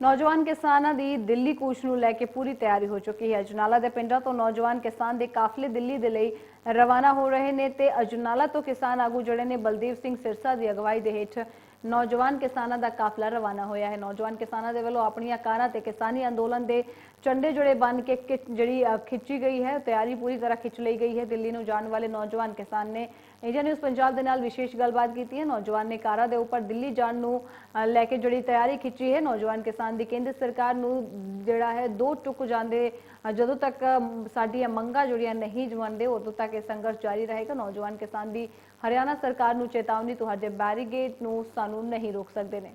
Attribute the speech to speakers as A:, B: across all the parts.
A: ਨੌਜਵਾਨ ਕਿਸਾਨਾਂ ਦੀ ਦਿੱਲੀ ਕੂਚ ਨੂੰ ਲੈ ਕੇ ਪੂਰੀ ਤਿਆਰੀ ਹੋ ਚੁੱਕੀ ਹੈ। ਅਜਨਾਲਾ ਦੇ ਪਿੰਡਾਂ ਤੋਂ ਨੌਜਵਾਨ ਕਿਸਾਨ ਦੇ ਕਾਫਲੇ ਦਿੱਲੀ ਦੇ ਲਈ ਰਵਾਨਾ ਹੋ ਰਹੇ ਨੇ ਤੇ ਅਜਨਾਲਾ ਤੋਂ ਕਿਸਾਨ ਆਗੂ ਜਿਹੜੇ ਨੇ ਬਲਦੀਪ ਸਿੰਘ ਸਿਰਸਾ ਦੀ ਅਗਵਾਈ ਦੇ ਹੇਠ ਨੌਜਵਾਨ ਕਿਸਾਨਾਂ ਦਾ ਕਾਫਲਾ ਰਵਾਨਾ ਹੋਇਆ ਹੈ। ਨੌਜਵਾਨ ਕਿਸਾਨਾਂ ਦੇ ਵੱਲੋਂ ਆਪਣੀਆਂ ਕਾਰਾਂ ਤੇ ਕਿਸਾਨੀ ਅੰਦੋਲਨ ਦੇ ਝੰਡੇ ਜੁੜੇ ਬੰਨ ਕੇ ਜਿਹੜੀ ਖਿੱਚੀ ਗਈ ਹੈ। ਤਿਆਰੀ ਪੂਰੀ ਤਰ੍ਹਾਂ ਖਿੱਚ ਲਈ ਗਈ ਹੈ। ਦਿੱਲੀ ਨੂੰ ਜਾਣ ਵਾਲੇ ਨੌਜਵਾਨ ਕਿਸਾਨ ਨੇ ਇੰਡੀਆ ਨਿਊਜ਼ ਪੰਜਾਬ ਦੇ ਨਾਲ ਵਿਸ਼ੇਸ਼ ਗੱਲਬਾਤ ਕੀਤੀ ਹੈ। ਨੌਜਵਾਨ ਨੇ ਕਾਰਾਂ ਦੇ ਉੱਪਰ ਦਿੱਲੀ ਜਾਣ ਨੂੰ ਲੈ ਕੇ ਜਿਹੜੀ ਤਿਆਰੀ ਖਿੱਚੀ ਹੈ। ਨੌਜਵਾਨ ਕਿਸਾਨ ਦੀ ਕੇਂਦਰ ਸਰਕਾਰ ਨੂੰ ਜਿਹੜਾ ਹੈ, ਦੋ ਟੁੱਕ ਜਾਂਦੇ ਜਦੋਂ ਤੱਕ ਸਾਡੀਆਂ ਮੰਗਾਂ ਜਿਹੜੀਆਂ ਨਹੀਂ ਜਵੰਦੇ ਉਦੋਂ ਤੱਕ ਇਹ ਸੰਘਰਸ਼ ਜਾਰੀ ਰਹੇਗਾ। ਨੌਜਵਾਨ ਕਿਸਾਨ ਦੀ ਹਰਿਆਣਾ ਸਰਕਾਰ ਨੂੰ ਚੇਤਾਵਨੀ, ਤੁਹਾਡੇ ਬੈਰੀਗੇਟ ਨੂੰ ਸਾਨੂੰ ਨਹੀਂ ਰੋਕ ਸਕਦੇ ਨੇ।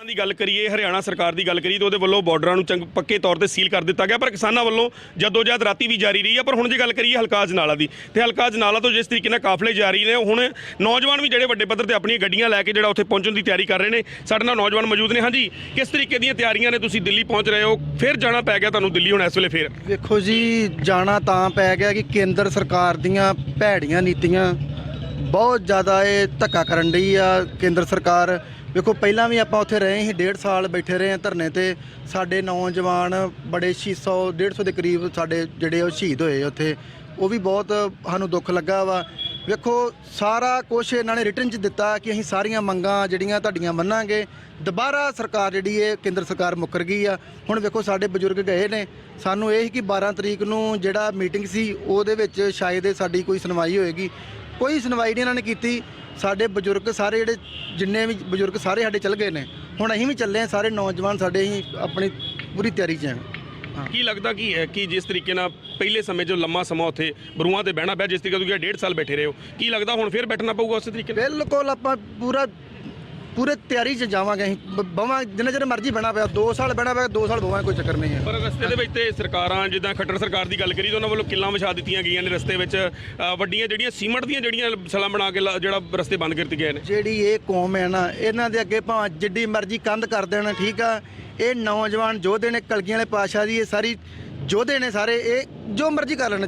B: ਦੀ ਗੱਲ ਕਰੀਏ, ਹਰਿਆਣਾ ਸਰਕਾਰ ਦੀ ਗੱਲ ਕਰੀਏ ਤਾਂ ਉਹਦੇ ਵੱਲੋਂ ਬਾਰਡਰਾਂ ਨੂੰ ਚੰਗ, ਪੱਕੇ ਤੌਰ ਤੇ ਸੀਲ ਕਰ ਦਿੱਤਾ ਗਿਆ। ਪਰ ਕਿਸਾਨਾਂ ਵੱਲੋਂ ਜਦੋਂ ਜਦ ਰਾਤੀ ਵੀ ਜਾਰੀ ਰਹੀ ਹੈ ਪਰ ਹੁਣ ਜੇ ਗੱਲ ਕਰੀਏ ਹਲਕਾ ਅਜਨਾਲਾ ਦੀ, ਤੇ ਹਲਕਾ ਅਜਨਾਲਾ ਤੋਂ ਜਿਸ ਤਰੀਕੇ ਨਾਲ ਕਾਫਲੇ ਜਾਰੀ ਨੇ, ਹੁਣ ਨੌਜਵਾਨ ਵੀ ਜਿਹੜੇ ਵੱਡੇ ਪੱਧਰ ਤੇ ਆਪਣੀਆਂ ਗੱਡੀਆਂ ਲੈ ਕੇ ਜਿਹੜਾ ਉੱਥੇ ਪਹੁੰਚਣ ਦੀ ਤਿਆਰੀ ਕਰ ਰਹੇ ਨੇ, ਸਾਡੇ ਨਾਲ ਨੌਜਵਾਨ ਮੌਜੂਦ ਨੇ। ਹਾਂਜੀ, ਕਿਸ ਤਰੀਕੇ ਦੀਆਂ ਤਿਆਰੀਆਂ ਨੇ ਤੁਸੀਂ ਦਿੱਲੀ ਪਹੁੰਚ ਰਹੇ ਹੋ? ਫਿਰ ਜਾਣਾ ਪੈ ਗਿਆ ਤੁਹਾਨੂੰ ਦਿੱਲੀ ਹੁਣ ਇਸ ਵੇਲੇ ਫਿਰ।
C: ਵੇਖੋ ਜੀ, ਜਾਣਾ ਤਾਂ ਪੈ ਗਿਆ ਕਿ ਕੇਂਦਰ ਸਰਕਾਰ ਦੀਆਂ ਭੈੜੀਆਂ ਨੀਤੀਆਂ ਬਹੁਤ ਜ਼ਿਆਦਾ ਇਹ ਧੱਕਾ ਕਰਨ ਲਈ ਆ। ਕੇਂਦਰ ਸਰਕਾਰ ਵੇਖੋ, ਪਹਿਲਾਂ ਵੀ ਆਪਾਂ ਉੱਥੇ ਰਹੇ ਸੀ, ਡੇਢ ਸਾਲ ਬੈਠੇ ਰਹੇ ਆ ਧਰਨੇ ਤੇ। ਸਾਡੇ ਨੌਜਵਾਨ ਬੜੇ 600 150 ਦੇ ਕਰੀਬ ਸਾਡੇ ਜਿਹੜੇ ਉਹ ਸ਼ਹੀਦ ਹੋਏ ਉੱਥੇ। ਉਹ ਵੀ ਬਹੁਤ ਸਾਨੂੰ ਦੁੱਖ ਲੱਗਾ ਵਾ। ਵੇਖੋ, ਸਾਰਾ ਕੁਝ ਇਹਨਾਂ ਨੇ ਰਿਟਰਨ 'ਚ ਦਿੱਤਾ ਕਿ ਅਸੀਂ ਸਾਰੀਆਂ ਮੰਗਾਂ ਜਿਹੜੀਆਂ ਤੁਹਾਡੀਆਂ ਮੰਨਾਂਗੇ, ਦੁਬਾਰਾ ਸਰਕਾਰ ਜਿਹੜੀ ਹੈ ਕੇਂਦਰ ਸਰਕਾਰ ਮੁੱਕਰ ਗਈ ਆ। ਹੁਣ ਵੇਖੋ, ਸਾਡੇ ਬਜ਼ੁਰਗ ਗਏ ਨੇ। ਸਾਨੂੰ ਇਹ ਸੀ ਕਿ 12 ਤਰੀਕ ਨੂੰ ਜਿਹੜਾ ਮੀਟਿੰਗ ਸੀ, ਉਹਦੇ ਵਿੱਚ ਸ਼ਾਇਦ ਸਾਡੀ ਕੋਈ ਸੁਣਵਾਈ ਹੋਏਗੀ। ਕੋਈ ਸੁਣਵਾਈ ਨਹੀਂ ਇਹਨਾਂ ਨੇ ਕੀਤੀ। ਸਾਡੇ ਬਜ਼ੁਰਗ ਸਾਰੇ ਜਿਹੜੇ ਜਿੰਨੇ ਵੀ ਬਜ਼ੁਰਗ ਸਾਰੇ ਸਾਡੇ ਚੱਲ ਗਏ ਨੇ ਹੁਣ ਅਸੀਂ ਵੀ ਚੱਲੇ ਹਾਂ ਸਾਰੇ ਨੌਜਵਾਨ ਸਾਡੇ ਅਸੀਂ ਆਪਣੀ ਪੂਰੀ ਤਿਆਰੀ 'ਚ ਹਾਂ।
B: ਕੀ ਲੱਗਦਾ ਕੀ ਹੈ ਕਿ ਜਿਸ ਤਰੀਕੇ ਨਾਲ ਪਹਿਲੇ ਸਮੇਂ 'ਚ ਲੰਮਾ ਸਮਾਂ ਉੱਥੇ ਬਰੂਆਂ ਤੇ ਬਹਿਣਾ ਪਿਆ ਜਿਸ ਤਰੀਕੇ ਤੁਸੀਂ ਡੇਢ ਸਾਲ ਬੈਠੇ ਰਹੇ ਹੋ ਕੀ ਲੱਗਦਾ ਹੁਣ ਫਿਰ ਬੈਠਣਾ ਪਊਗਾ ਉਸੇ ਤਰੀਕੇ ਨਾਲ?
C: ਬਿਲਕੁਲ ਆਪਾਂ ਪੂਰਾ ਪੂਰੇ ਤਿਆਰੀ 'ਚ ਜਾਵਾਂਗੇ ਅਸੀਂ। ਬਵਾਂ ਜਿੰਨਾ ਚਿਰ ਮਰਜ਼ੀ ਬਹਿਣਾ ਪਿਆ 2 ਸਾਲ ਬਹਿਣਾ ਪਿਆ 2 ਸਾਲ ਬਵਾਂ ਕੋਈ ਚੱਕਰ ਨਹੀਂ ਹੈ।
B: ਪਰ ਰਸਤੇ ਦੇ ਵਿੱਚ ਤੇ ਸਰਕਾਰਾਂ ਜਿੱਦਾਂ ਖੱਟਰ ਸਰਕਾਰ ਦੀ ਗੱਲ ਕਰੀ ਤਾਂ ਉਹਨਾਂ ਵੱਲੋਂ ਕਿੱਲਾਂ ਵਿਛਾ ਦਿੱਤੀਆਂ ਗਈਆਂ ਨੇ ਰਸਤੇ ਵਿੱਚ। ਵੱਡੀਆਂ ਜਿਹੜੀਆਂ ਸੀਮਟ ਦੀਆਂ ਜਿਹੜੀਆਂ ਸਲਾ ਬਣਾ ਕੇ ਜਿਹੜਾ ਰਸਤੇ ਬੰਦ ਕਰ ਦਿੱਤੇ ਗਏ ਨੇ।
C: ਜਿਹੜੀ ਇਹ ਕੌਮ ਹੈ ਨਾ ਇਹਨਾਂ ਦੇ ਅੱਗੇ ਭਾਵੇਂ ਜਿੱਡੀ ਮਰਜ਼ੀ ਕੰਧ ਕਰ ਦੇਣ ਠੀਕ ਆ। ਇਹ ਨੌਜਵਾਨ ਯੋਧੇ ਨੇ ਕਲਗੀਆਂ ਵਾਲੇ ਪਾਸ਼ਾ ਦੀ ਇਹ ਸਾਰੀ ਯੋਧੇ ਨੇ ਸਾਰੇ ਇਹ ਜੋ ਮਰਜ਼ੀ ਕਰ ਲੈਣ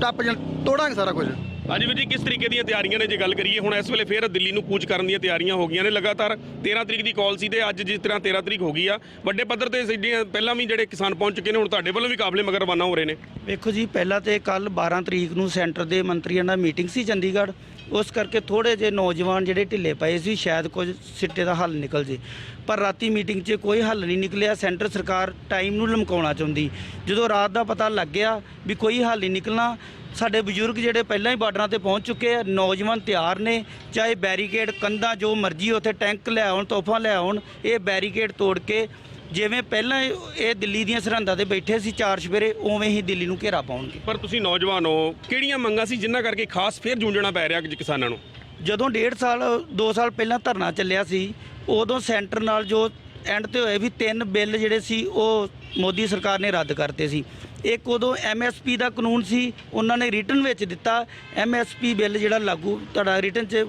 C: ਟੱਪ ਜਾਣ ਤੋੜਾਂਗੇ ਸਾਰਾ ਕੁਝ।
B: ਹਾਂਜੀ ਵੀਰ ਜੀ, ਕਿਸ ਤਰੀਕੇ ਦੀਆਂ ਤਿਆਰੀਆਂ ਨੇ ਜੇ ਗੱਲ ਕਰੀਏ, ਹੁਣ ਇਸ ਵੇਲੇ ਫੇਰ ਦਿੱਲੀ ਨੂੰ ਕੂਚ ਕਰਨ ਦੀਆਂ ਤਿਆਰੀਆਂ ਹੋ ਗਈਆਂ ਨੇ। ਲਗਾਤਾਰ 13 ਤਰੀਕ ਦੀ ਕਾਲ ਸੀ ਤੇ ਅੱਜ ਜਿਸ ਤਰ੍ਹਾਂ 13 ਤਰੀਕ ਹੋ ਗਈ ਆ, ਵੱਡੇ ਪੱਧਰ ਤੇ ਜਿਹੜੀਆਂ ਪਹਿਲਾਂ ਵੀ ਜਿਹੜੇ ਕਿਸਾਨ ਪਹੁੰਚ ਚੁੱਕੇ ਨੇ, ਹੁਣ ਤੁਹਾਡੇ ਵੱਲੋਂ ਵੀ ਕਾਬਲੇ ਮਗਰ ਰਵਾਨਾ ਹੋ ਰਹੇ ਨੇ।
D: ਵੇਖੋ ਜੀ, ਪਹਿਲਾਂ ਤੇ ਕੱਲ 12 ਤਰੀਕ ਨੂੰ ਸੈਂਟਰ ਦੇ ਮੰਤਰੀਆਂ ਨਾਲ ਮੀਟਿੰਗ ਸੀ ਚੰਡੀਗੜ੍ਹ। ਉਸ ਕਰਕੇ ਥੋੜੇ ਜਿਹੇ ਨੌਜਵਾਨ ਜਿਹੜੇ ਢਿੱਲੇ ਪਏ ਸੀ, ਸ਼ਾਇਦ ਕੁਝ ਸਿੱਟੇ ਦਾ ਹੱਲ ਨਿਕਲ ਜੇ। ਪਰ ਰਾਤੀ ਮੀਟਿੰਗ 'ਚ ਕੋਈ ਹੱਲ ਨਹੀਂ ਨਿਕਲਿਆ। ਸੈਂਟਰ ਸਰਕਾਰ ਟਾਈਮ ਨੂੰ ਲਮਕਾਉਣਾ ਚਾਹੁੰਦੀ। ਜਦੋਂ ਰਾਤ ਦਾ ਪਤਾ ਲੱਗ ਗਿਆ ਵੀ ਕੋਈ ਹੱਲ ਨਹੀਂ ਨਿਕਲਣਾ, ਸਾਡੇ ਬਜ਼ੁਰਗ ਜਿਹੜੇ ਪਹਿਲਾਂ ਹੀ ਬਾਰਡਰਾਂ ਤੇ ਪਹੁੰਚ ਚੁੱਕੇ ਆ, ਨੌਜਵਾਨ ਤਿਆਰ ਨੇ, ਚਾਹੇ ਬੈਰੀਕੇਡ ਕੰਧਾਂ ਜੋ ਮਰਜ਼ੀ ਉੱਥੇ ਟੈਂਕ ਲੈ ਆਉਣ, ਤੋਹਫਾ ਲੈ ਆਉਣ, ਇਹ ਬੈਰੀਕੇਡ ਤੋੜ ਕੇ ਜਿਵੇਂ ਪਹਿਲਾਂ ਇਹ ਦਿੱਲੀ ਦੀਆਂ ਸਰਹੰਦਾਂ ਤੇ ਬੈਠੇ ਸੀ ਚਾਰ ਸਵੇਰੇ ਉਵੇਂ ਹੀ ਦਿੱਲੀ ਨੂੰ ਘੇਰਾ ਪਾਉਣਗੇ।
B: ਪਰ ਤੁਸੀਂ ਨੌਜਵਾਨ ਹੋ ਕਿਹੜੀਆਂ ਮੰਗਾਂ ਸੀ ਜਿਨ੍ਹਾਂ ਕਰਕੇ ਖਾਸ ਫੇਰ ਜੂਝਣਾ ਪੈ ਰਿਹਾ ਕਿਸਾਨਾਂ ਨੂੰ?
D: ਜਦੋਂ ਡੇਢ ਸਾਲ 2 ਸਾਲ ਪਹਿਲਾਂ ਧਰਨਾ ਚੱਲਿਆ ਸੀ ਉਦੋਂ ਸੈਂਟਰ ਨਾਲ ਜੋ ਐਂਡ ਤੇ ਹੋਏ ਵੀ ਤਿੰਨ ਬਿੱਲ ਜਿਹੜੇ ਸੀ ਉਹ ਮੋਦੀ ਸਰਕਾਰ ਨੇ ਰੱਦ ਕਰਤੇ ਸੀ। ਇੱਕ ਉਦੋਂ ਐਮਐਸਪੀ ਦਾ ਕਾਨੂੰਨ ਸੀ ਉਹਨਾਂ ਨੇ ਰਿਟਰਨ ਵਿੱਚ ਦਿੱਤਾ। ਐਮਐਸਪੀ ਬਿੱਲ ਜਿਹੜਾ ਲਾਗੂ ਤੁਹਾਡਾ ਰਿਟਰਨ 'ਚ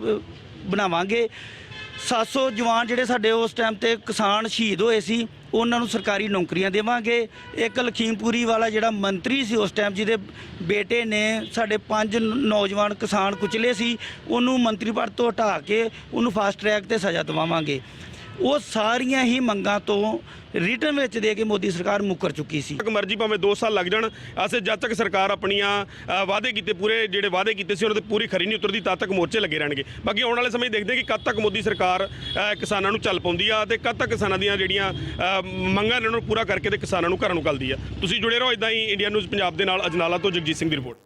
D: ਬਣਾਵਾਂਗੇ। 700 ਜਵਾਨ ਜਿਹੜੇ ਸਾਡੇ ਉਸ ਟਾਈਮ ਤੇ ਕਿਸਾਨ ਸ਼ਹੀਦ ਹੋਏ ਸੀ, ਉਹਨਾਂ ਨੂੰ ਸਰਕਾਰੀ ਨੌਕਰੀਆਂ ਦੇਵਾਂਗੇ। ਇੱਕ ਲਖੀਮਪੁਰੀ ਵਾਲਾ ਜਿਹੜਾ ਮੰਤਰੀ ਸੀ ਉਸ ਟਾਈਮ ਜਿਹਦੇ ਬੇਟੇ ਨੇ ਸਾਡੇ ਪੰਜ ਨੌਜਵਾਨ ਕਿਸਾਨ ਕੁਚਲੇ ਸੀ, ਉਹਨੂੰ ਮੰਤਰੀ ਪਦ ਤੋਂ ਹਟਾ ਕੇ ਉਹਨੂੰ ਫਾਸਟ ਟਰੈਕ ਤੇ ਸਜ਼ਾ ਦਿਵਾਵਾਂਗੇ। ਉਹ ਸਾਰੀਆਂ ਹੀ ਮੰਗਾਂ ਤੋਂ ਰਿਟਰਨ ਵਿੱਚ ਦੇ ਕੇ ਮੋਦੀ ਸਰਕਾਰ ਮੁੱਕਰ ਚੁੱਕੀ ਸੀ।
B: ਤੱਕ ਮਰਜ਼ੀ ਭਾਵੇਂ 2 ਸਾਲ ਲੱਗ ਜਾਣ, ਅਸੇ ਜਦ ਤੱਕ ਸਰਕਾਰ ਆਪਣੀਆਂ ਵਾਅਦੇ ਕੀਤੇ ਪੂਰੇ, ਜਿਹੜੇ ਵਾਅਦੇ ਕੀਤੇ ਸੀ, ਉਹਨਾਂ ਤੇ ਪੂਰੀ ਖਰੀ ਨਹੀਂ ਉਤਰਦੀ, ਤਦ ਤੱਕ ਮੋਰਚੇ ਲੱਗੇ ਰਹਿਣਗੇ। ਬਾਕੀ ਆਉਣ ਵਾਲੇ ਸਮੇਂ ਦੇਖਦੇ ਕਿ ਕਦ ਤੱਕ ਮੋਦੀ ਸਰਕਾਰ ਕਿਸਾਨਾਂ ਨੂੰ ਚੱਲ ਪਾਉਂਦੀ ਆ ਤੇ ਕਦ ਤੱਕ ਕਿਸਾਨਾਂ ਦੀਆਂ ਜਿਹੜੀਆਂ ਮੰਗਾਂ ਨੇ ਉਹਨਾਂ ਨੂੰ ਪੂਰਾ ਕਰਕੇ ਤੇ ਕਿਸਾਨਾਂ ਨੂੰ ਘਰਾਂ ਨੂੰ ਕੱਲਦੀ ਆ। ਤੁਸੀਂ ਜੁੜੇ ਰਹੋ ਇਦਾਂ ਹੀ ਇੰਡੀਆ ਨਿਊਜ਼ ਪੰਜਾਬ ਦੇ ਨਾਲ, ਅਜਨਾਲਾ ਤੋਂ ਜਗਜੀਤ ਸਿੰਘ ਦੀ ਰਿਪੋਰਟ।